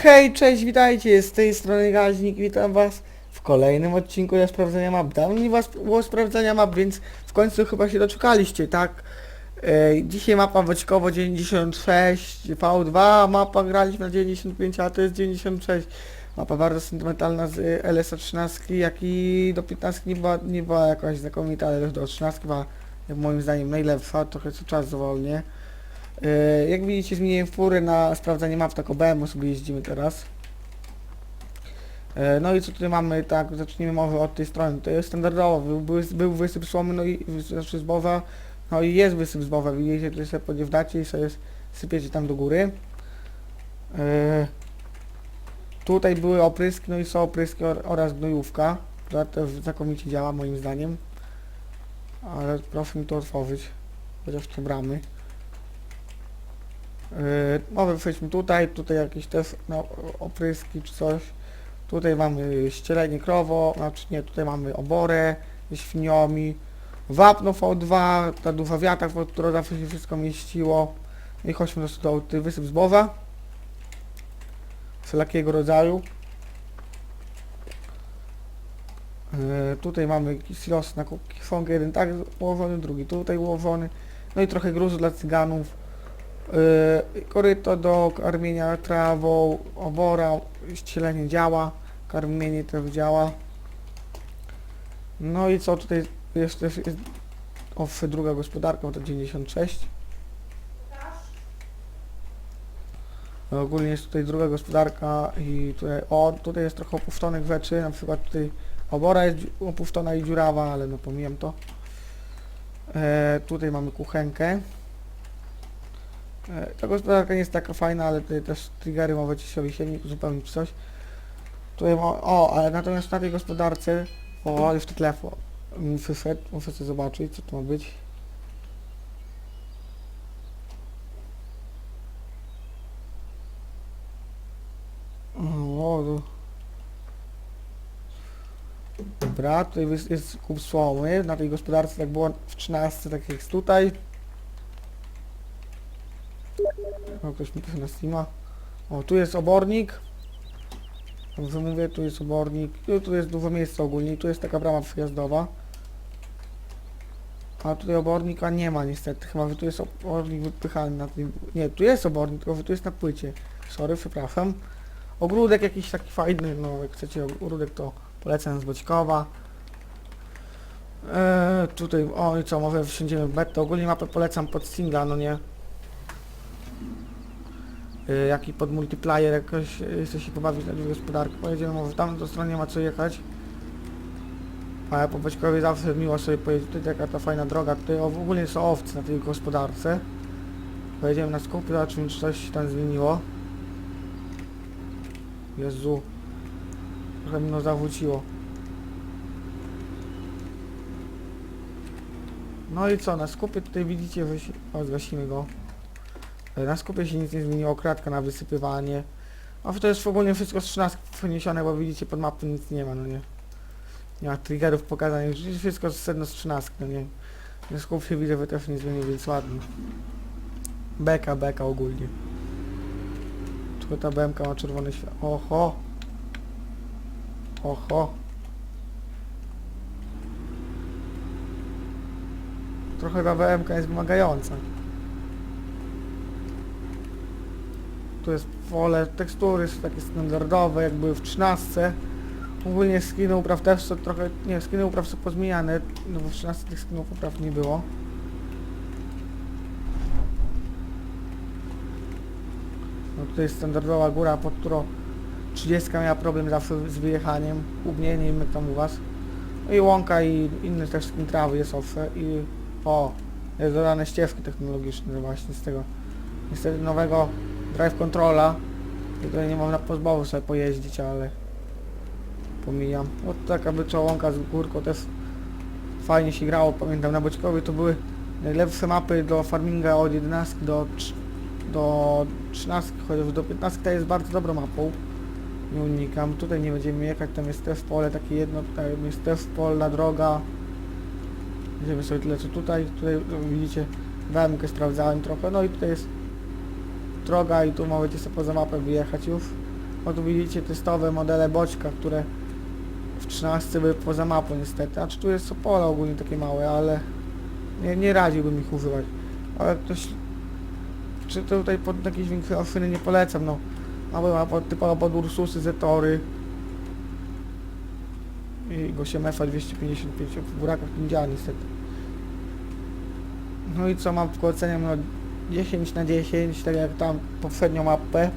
Hej, cześć, witajcie, z tej strony Gaźnik, witam was w kolejnym odcinku do sprawdzenia map. Dawno nie was było sprawdzenia map, więc w końcu chyba się doczekaliście, tak? E, dzisiaj mapa Woćkowo 96, V2, mapa graliśmy na 95, a to jest 96. Mapa bardzo sentymentalna z y, LSA 13, jak i do 15 nie była, nie była jakaś znakomita, ale do 13 była moim zdaniem najlepsza, trochę co czas zwolnie. E, Jak widzicie zmieniłem fury na sprawdzanie map, tak OBM sobie jeździmy teraz. E, No i co tutaj mamy, tak, zacznijmy może od tej strony. To jest standardowo, był, był, wysyp słomy, no i znaczy zbowa, no i jest wysyp zbowa, widzicie, tutaj sobie podjeżdżacie i sobie sypiecie tam do góry. E, Tutaj były opryski, no i są opryski or- oraz gnojówka, która to znakomicie działa moim zdaniem. Ale proszę mi to otworzyć, chociaż te bramy. Yy, Może przejdźmy tutaj, tutaj jakieś też no, opryski czy coś. Tutaj mamy ścielenie krowo, znaczy nie, tutaj mamy oborę ze świniami. Wapno V2, ta duża wiata, w którą zawsze się wszystko mieściło. No I chodźmy do, do, wysyp zbowa. Wszelakiego rodzaju. Yy, tutaj mamy silos na kiszonkę, jeden tak ułożony, drugi tutaj ułożony. No i trochę gruzu dla cyganów. Yy, koryto do karmienia trawą, obora, ścielenie działa, karmienie też działa. No i co tutaj jest też jest owszem druga gospodarka, to 96. No, Ogólnie jest tutaj druga gospodarka i tutaj, o, tutaj jest trochę opuszczonych rzeczy, na przykład tutaj obora jest opuszczona i dziurawa, ale no pomijam to. E, tutaj mamy kuchenkę. E, Ta gospodarka nie jest taka fajna, ale tutaj też triggery możecie się silnik uzupełnić czy coś. Tutaj ma, o, ale natomiast na tej gospodarce, o, już to tlefło. Wyszedł, muszę sobie zobaczyć, co to ma być. O, tu. Dobra, tutaj jest, jest kup słomy, na tej gospodarce tak było w 13, tak jak jest tutaj. O, ktoś mi pisze na Steama. O, tu jest obornik. Dobrze mówię, tu jest obornik. Tu, tu jest dużo miejsca ogólnie. Tu jest taka brama przejazdowa. A tutaj obornika nie ma niestety. Chyba, że tu jest obornik wypychany na tym... Nie, tu jest obornik, tylko że tu jest na płycie. Sorry, przepraszam. Ogródek jakiś taki fajny, no jak chcecie ogródek to polecam z Boćkowa. Eee, tutaj, o i co, może wsiądziemy w betto. Ogólnie mapę polecam pod singla, no nie? Y, jak i pod multiplayer jakoś y, chce się pobawić na gospodarkę. Pojedziemy może tam do strony nie ma co jechać. Ale po Baćkowie zawsze miło sobie pojeździć. Tutaj taka ta fajna droga. Tutaj o, w ogóle są owce na tej gospodarce. Pojedziemy na skupy, zobaczymy czy coś się tam zmieniło. Jezu. Trochę mnie zawróciło. No i co, na skupie tutaj widzicie, że. O, zgasimy go. E, Na skupie się nic nie zmieniło, kratka na wysypywanie. A to jest ogólnie wszystko z 13 przeniesione, bo widzicie pod mapą nic nie ma, no nie. Nie ma triggerów pokazanych, wszystko z sedno z 13, no nie. Na skupie widzę, że też nie zmienił, więc ładnie. Beka, beka ogólnie. Tylko ta BMK ma czerwone światło. Oho! Oho! Trochę ta BMK jest wymagająca. Tu jest pole, tekstury są takie standardowe, jak były w 13. Ogólnie skiny upraw też są trochę, nie, skiny upraw są pozmieniane, no bo w 13 tych skinów upraw nie było. No tutaj jest standardowa góra, pod którą 30 miała problem zawsze z wyjechaniem, u mnie, nie wiem jak tam u was. No i łąka i inne też skin trawy jest owsze i o, jest dodane ścieżki technologiczne właśnie z tego niestety nowego drive controla. Tutaj nie można po zbowu sobie pojeździć, ale pomijam. No to taka łąka z górką też fajnie się grało. Pamiętam na Boćkowie to były najlepsze mapy do farminga od 11 do, do 13, chociaż do 15 to jest bardzo dobrą mapą. Nie unikam. Tutaj nie będziemy jechać, tam jest też pole takie jedno, tutaj jest też polna droga. Idziemy sobie tyle co tutaj. Tutaj no, widzicie, węgę sprawdzałem trochę, no i tutaj jest droga i tu możecie sobie poza mapę wyjechać już. O tu widzicie testowe modele boczka, które w 13 były poza mapą niestety. A tu jest Opole ogólnie takie małe, ale nie, nie radziłbym ich używać. Ale ktoś... Czy tutaj pod jakieś większe oszyny nie polecam, no. Małe mapa typowo pod Ursusy, Zetory. I Gosiemefa 255 w burakach nie działa niestety. No i co mam tylko oceniam no 10 na 10, tak jak tam poprzednią mapę.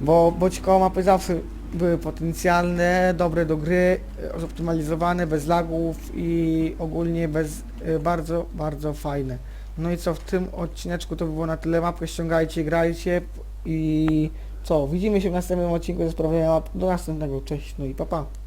Bo boćkowe mapy zawsze były potencjalne, dobre do gry, zoptymalizowane, bez lagów i ogólnie bez e, bardzo, bardzo fajne. No i co w tym odcineczku to by było na tyle. Mapkę ściągajcie, grajcie i co, widzimy się w następnym odcinku ze sprawienia map. Do następnego, cześć, no i pa pa.